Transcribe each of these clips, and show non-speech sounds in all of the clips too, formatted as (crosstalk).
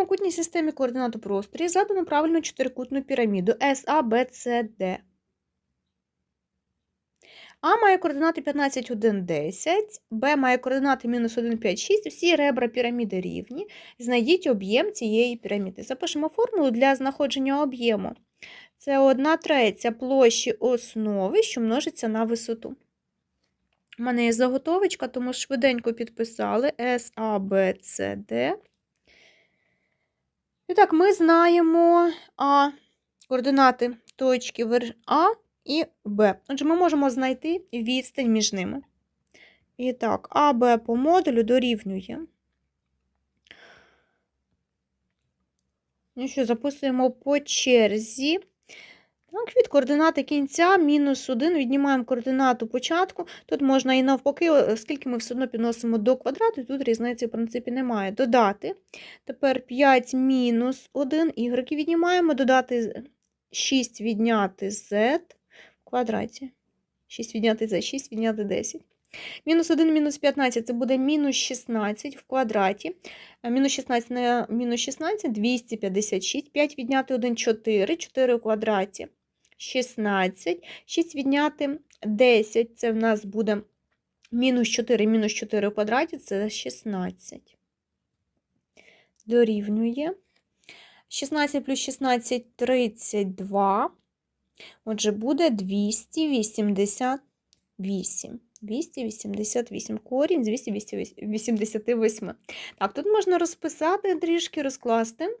прямокутній системі координат у просторі задано правильну чотирикутну піраміду SABCD. А має координати 15, 1, 10, Б має координати мінус 1, 5, 6. Всі ребра піраміди рівні. Знайдіть об'єм цієї піраміди. Запишемо формулу для знаходження об'єму. Це 1 третя площі основи, що множиться на висоту. У мене є заготовочка, тому швиденько підписали SABCD. І так, ми знаємо А, координати точки А і Б. Отже, ми можемо знайти відстань між ними. І так, АБ по модулю дорівнює. Ну що, записуємо по черзі. Так, від координати кінця мінус 1 віднімаємо координату початку. Тут можна і навпаки, оскільки ми все одно підносимо до квадрату, тут різниці, в принципі, немає. Додати. Тепер 5 мінус 1 y віднімаємо, додати 6 відняти z в квадраті. 6 відняти z, 6 відняти 10. Мінус 1, мінус 15 це буде мінус 16 в квадраті. Мінус 16 на мінус 16 256. 5 відняти 1 4, 4 в квадраті 16. 6 відняти 10 це в нас буде мінус 4, мінус 4 в квадраті це 16. Дорівнює. 16 плюс 16 32. Отже, буде 288. 288 корінь з 288. Так, тут можна розписати трішки, розкласти.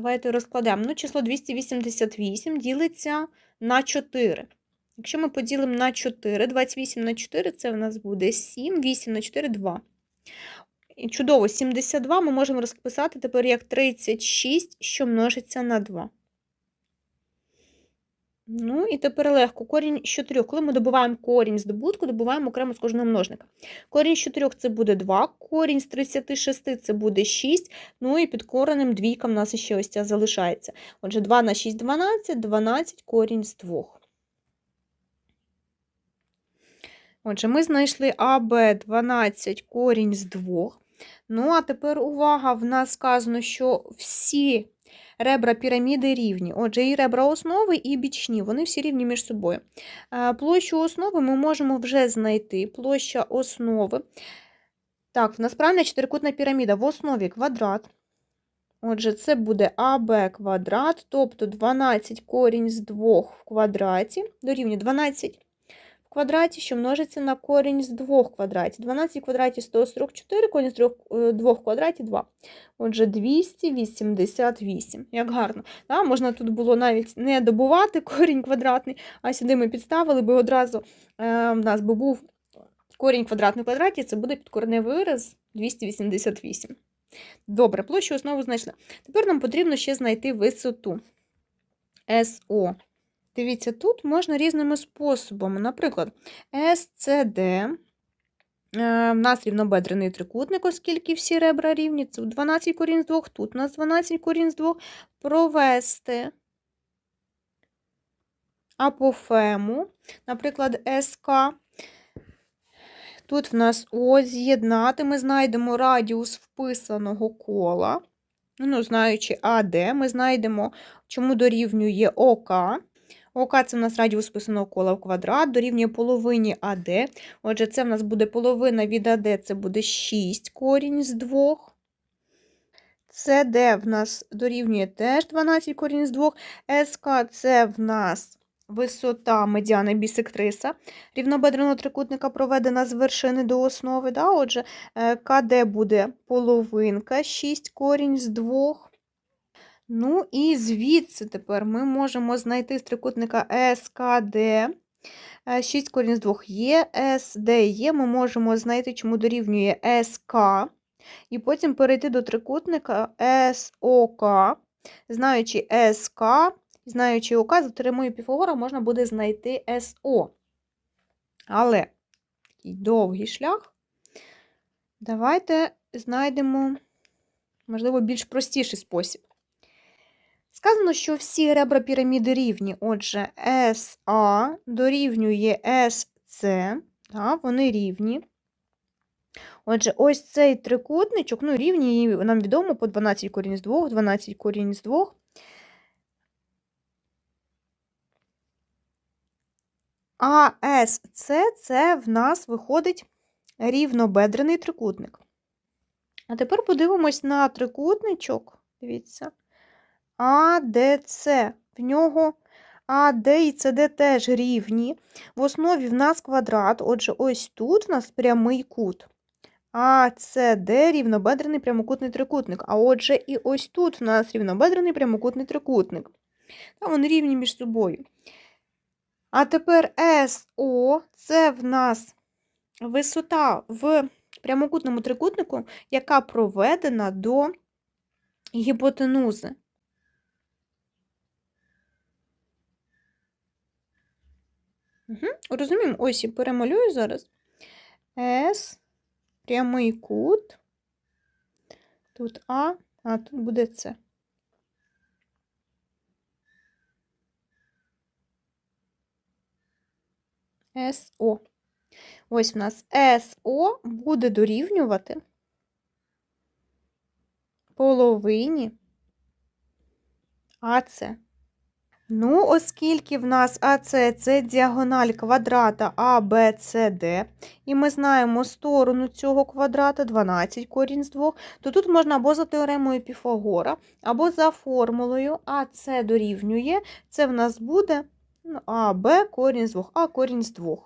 Давайте розкладемо. Ну, число 288 ділиться на 4. Якщо ми поділимо на 4, 28 на 4 це в нас буде 7, 8 на 4 2. І чудово, 72 ми можемо розписати тепер як 36, що множиться на 2. Ну, і тепер легко. Корінь з 4. Коли ми добуваємо корінь з добутку, добуваємо окремо з кожного множника. Корінь з 4 це буде 2, корінь з 36 це буде 6, ну і під коренем двійка в нас ще ось ця залишається. Отже, 2 на 6 – 12, 12 корінь з 2. Отже, ми знайшли АБ 12 корінь з 2. Ну, а тепер увага, в нас сказано, що всі ребра піраміди рівні. Отже, і ребра основи, і бічні, вони всі рівні між собою. Площу основи ми можемо вже знайти. Площа основи. Так, в чотирикутна піраміда. В основі квадрат. Отже, це буде АБ квадрат, тобто 12 корінь з 2 в квадраті, дорівнює 12 в квадраті, що множиться на корінь з 2 в квадраті. 12 в квадраті 144, корінь з 2 в квадраті 2. Отже, 288. Як гарно. Да? Можна тут було навіть не добувати (laughs) корінь квадратний, а сюди ми підставили би одразу, е, в нас би був корінь квадратний в квадраті, це буде підкореневий вираз 288. Добре, площу основу знайшли. Тепер нам потрібно ще знайти висоту СО. Дивіться, тут можна різними способами. Наприклад, СЦД. е, В нас рівнобедрений трикутник, оскільки всі ребра рівні. Це 12 корінь з 2, тут у нас 12 корінь з 2. Провести апофему, наприклад, СК. Тут в нас О з'єднати. Ми знайдемо радіус вписаного кола. Ну, знаючи АД, ми знайдемо, чому дорівнює ОК. ОК це в нас радіус вписаного кола в квадрат, дорівнює половині АД. Отже, це в нас буде половина від АД, це буде 6 корінь з 2. СД в нас дорівнює теж 12 корінь з 2. СК це в нас висота медіани бісектриса. Рівнобедреного трикутника проведена з вершини до основи. Да? Отже, е, КД буде половинка, 6 корінь з 2. Ну і звідси тепер ми можемо знайти з трикутника СКД. 6 корінь з 2 є, СД є. Ми можемо знайти, чому дорівнює СК. І потім перейти до трикутника СОК. Знаючи СК, знаючи ОК, за теоремою Піфагора можна буде знайти СО. Але такий довгий шлях. Давайте знайдемо, можливо, більш простіший спосіб. Сказано, що всі ребра піраміди рівні. Отже, SA дорівнює да, вони рівні. Отже, ось цей трикутничок, ну, рівні нам відомо по 12 корінь з 2, 12 корінь з 2. А СЦ це в нас виходить рівнобедрений трикутник. А тепер подивимось на трикутничок. Дивіться. АДЦ. В нього АД і СД теж рівні. В основі в нас квадрат. Отже, ось тут в нас прямий кут. АЦД рівнобедрений прямокутний трикутник. А отже, і ось тут в нас рівнобедрений прямокутний трикутник. Та вони рівні між собою. А тепер СО це в нас висота в прямокутному трикутнику, яка проведена до гіпотенузи. Угу. Розуміємо, ось і перемалюю зараз. С, прямий кут. Тут А, а тут буде С. СО. Ось в нас СО буде дорівнювати половині АЦ. Ну, оскільки в нас АЦ це діагональ квадрата ABCD, і ми знаємо сторону цього квадрата 12 корінь з 2, то тут можна або за теоремою Піфагора, або за формулою АЦ дорівнює, це в нас буде ну, АБ корінь з 2, А корінь з 2.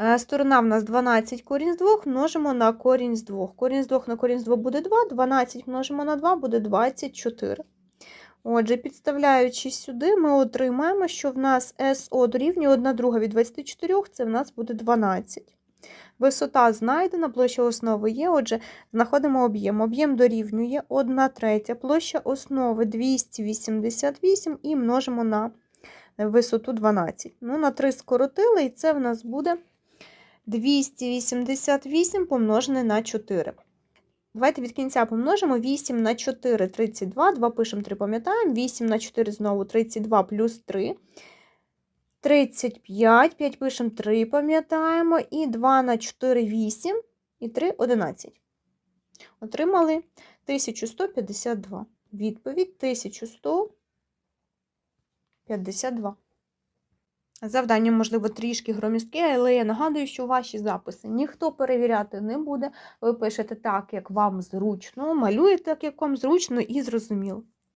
Е, Сторона в нас 12 корінь з 2 множимо на корінь з 2. Корінь з 2 на корінь з 2 буде 2, 12 множимо на 2 буде 24. Отже, підставляючи сюди, ми отримаємо, що в нас СО дорівнює 1 друга від 24, це в нас буде 12. Висота знайдена, площа основи є, отже, знаходимо об'єм. Об'єм дорівнює 1 третя, площа основи 288 і множимо на висоту 12. Ну, на 3 скоротили, і це в нас буде 288 помножене на 4. Давайте від кінця помножимо 8 на 4 32, 2 пишемо 3, пам'ятаємо, 8 на 4 знову 32 плюс 3. 35, 5 пишемо 3, пам'ятаємо, і 2 на 4 8, і 3 11. Отримали 1152. Відповідь 1152. Завдання, можливо, трішки громістке, але я нагадую, що ваші записи ніхто перевіряти не буде. Ви пишете так, як вам зручно, малюєте так, як вам зручно і зрозуміло.